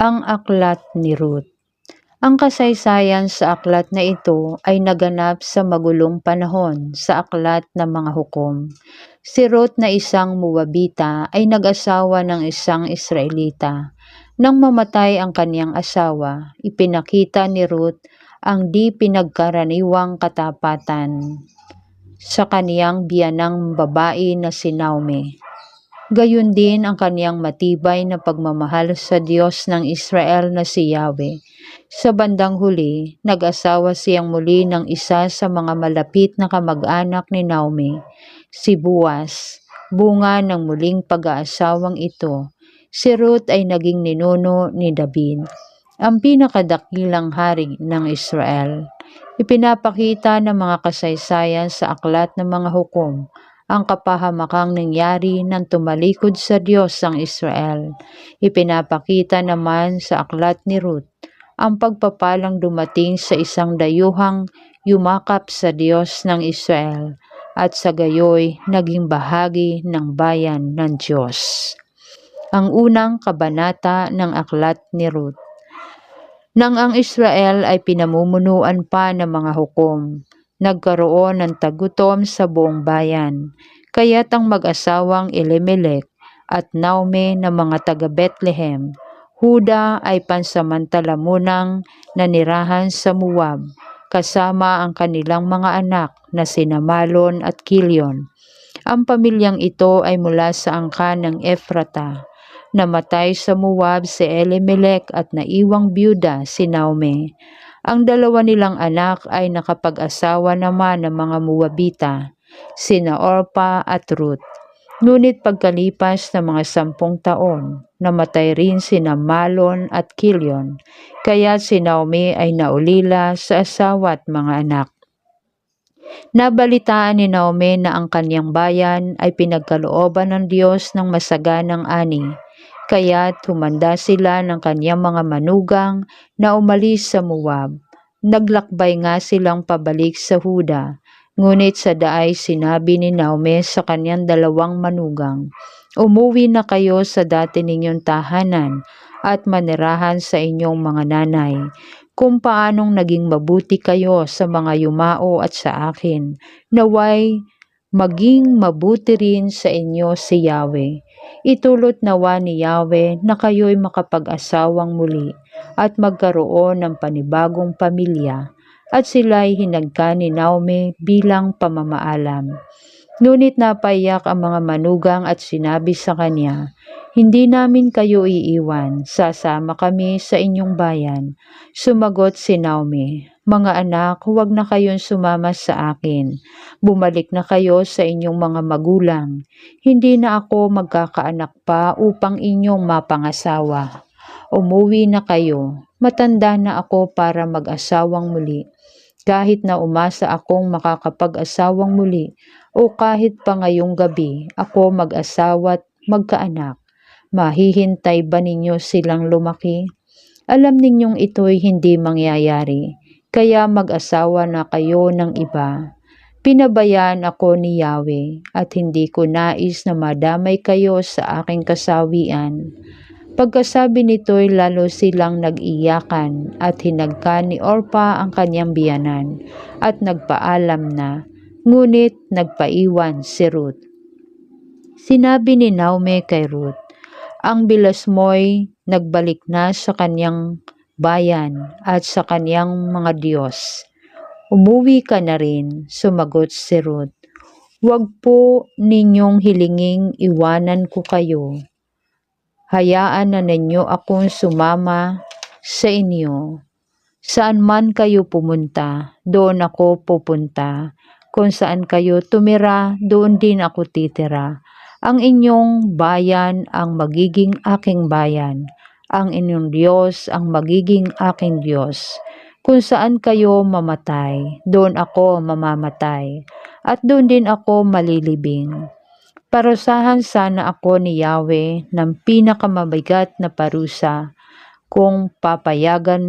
Ang Aklat ni Ruth Ang kasaysayan sa aklat na ito ay naganap sa magulong panahon sa aklat ng mga hukom. Si Ruth na isang Moabita ay nag-asawa ng isang Israelita. Nang mamatay ang kaniyang asawa, ipinakita ni Ruth ang di pinagkaraniwang katapatan sa kaniyang biyanang babae na si Naomi. Gayon din ang kaniyang matibay na pagmamahal sa Diyos ng Israel na si Yahweh. Sa bandang huli, nag-asawa siyang muli ng isa sa mga malapit na kamag-anak ni Naomi, si Buas. Bunga ng muling pag-aasawang ito, si Ruth ay naging ninuno ni David, ang pinakadakilang hari ng Israel. Ipinapakita ng mga kasaysayan sa aklat ng mga hukom ang kapahamakang nangyari nang tumalikod sa Diyos ang Israel. Ipinapakita naman sa aklat ni Ruth ang pagpapalang dumating sa isang dayuhang yumakap sa Diyos ng Israel at sa gayoy naging bahagi ng bayan ng Diyos. Ang unang kabanata ng aklat ni Ruth. Nang ang Israel ay pinamumunuan pa ng mga hukom, nagkaroon ng tagutom sa buong bayan. Kaya't ang mag-asawang Elimelech at Naomi na mga taga Bethlehem, Huda ay pansamantala munang nanirahan sa Moab, kasama ang kanilang mga anak na sina at Kilion. Ang pamilyang ito ay mula sa angkan ng Efrata. Namatay sa Moab si Elimelech at naiwang byuda si Naomi. Ang dalawa nilang anak ay nakapag-asawa naman ng mga Moabita, sina Orpa at Ruth. Ngunit pagkalipas ng mga sampung taon, namatay rin sina Malon at Kilion, kaya si Naomi ay naulila sa asawa at mga anak. Nabalitaan ni Naomi na ang kanyang bayan ay pinagkalooban ng Diyos ng masaganang ani, kaya tumanda sila ng kanyang mga manugang na umalis sa Moab. Naglakbay nga silang pabalik sa Huda, ngunit sa daay sinabi ni Naomi sa kanyang dalawang manugang, Umuwi na kayo sa dati ninyong tahanan at manirahan sa inyong mga nanay, kung paanong naging mabuti kayo sa mga yumao at sa akin, naway maging mabuti rin sa inyo si Yahweh. Itulot nawa ni Yahweh na kayo'y makapag-asawang muli at magkaroon ng panibagong pamilya at sila'y hinagka ni Naomi bilang pamamaalam. Ngunit napaiyak ang mga manugang at sinabi sa kanya, Hindi namin kayo iiwan, sasama kami sa inyong bayan. Sumagot si Naomi, Mga anak, huwag na kayong sumama sa akin. Bumalik na kayo sa inyong mga magulang. Hindi na ako magkakaanak pa upang inyong mapangasawa. Umuwi na kayo. Matanda na ako para mag-asawang muli. Kahit na umasa akong makakapag-asawang muli o kahit pa ngayong gabi ako mag-asawa at magkaanak, mahihintay ba ninyo silang lumaki? Alam ninyong ito'y hindi mangyayari kaya mag-asawa na kayo ng iba. Pinabayaan ako ni Yahweh at hindi ko nais na madamay kayo sa aking kasawian. Pagkasabi nito'y lalo silang nag-iyakan at hinagka ni Orpa ang kanyang biyanan at nagpaalam na, ngunit nagpaiwan si Ruth. Sinabi ni Naomi kay Ruth, ang bilas mo'y nagbalik na sa kanyang bayan at sa kanyang mga Diyos. Umuwi ka na rin, sumagot si Ruth. Huwag po ninyong hilinging iwanan ko kayo. Hayaan na ninyo akong sumama sa inyo. Saan man kayo pumunta, doon ako pupunta. Kung saan kayo tumira, doon din ako titira. Ang inyong bayan ang magiging aking bayan ang inyong Diyos ang magiging aking Diyos. Kung saan kayo mamatay, doon ako mamamatay, at doon din ako malilibing. Parusahan sana ako ni Yahweh ng pinakamabigat na parusa kung papayagan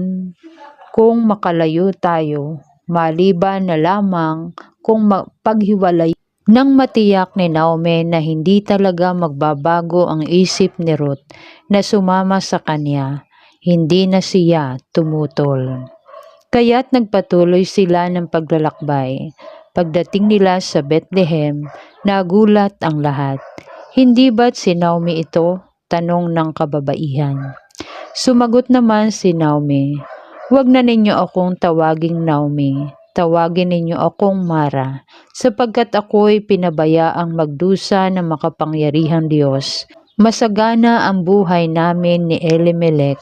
kung makalayo tayo, maliban na lamang kung paghiwalay nang matiyak ni Naomi na hindi talaga magbabago ang isip ni Ruth na sumama sa kanya, hindi na siya tumutol. Kaya't nagpatuloy sila ng paglalakbay. Pagdating nila sa Bethlehem, nagulat ang lahat. Hindi ba't si Naomi ito? Tanong ng kababaihan. Sumagot naman si Naomi, Huwag na ninyo akong tawaging Naomi, tawagin ninyo akong Mara, sapagkat ako'y pinabayaang magdusa ng makapangyarihang Diyos. Masagana ang buhay namin ni Elimelech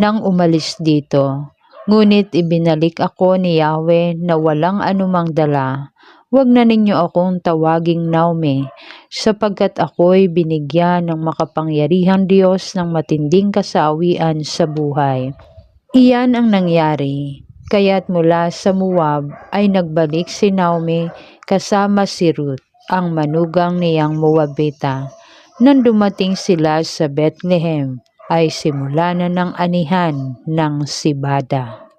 nang umalis dito. Ngunit ibinalik ako ni Yahweh na walang anumang dala. Huwag na ninyo akong tawaging Naomi, sapagkat ako'y binigyan ng makapangyarihang Diyos ng matinding kasawian sa buhay. Iyan ang nangyari. Kaya't mula sa Moab ay nagbalik si Naomi kasama si Ruth, ang manugang niyang Moabita. Nang dumating sila sa Bethlehem, ay simula na ng anihan ng Sibada.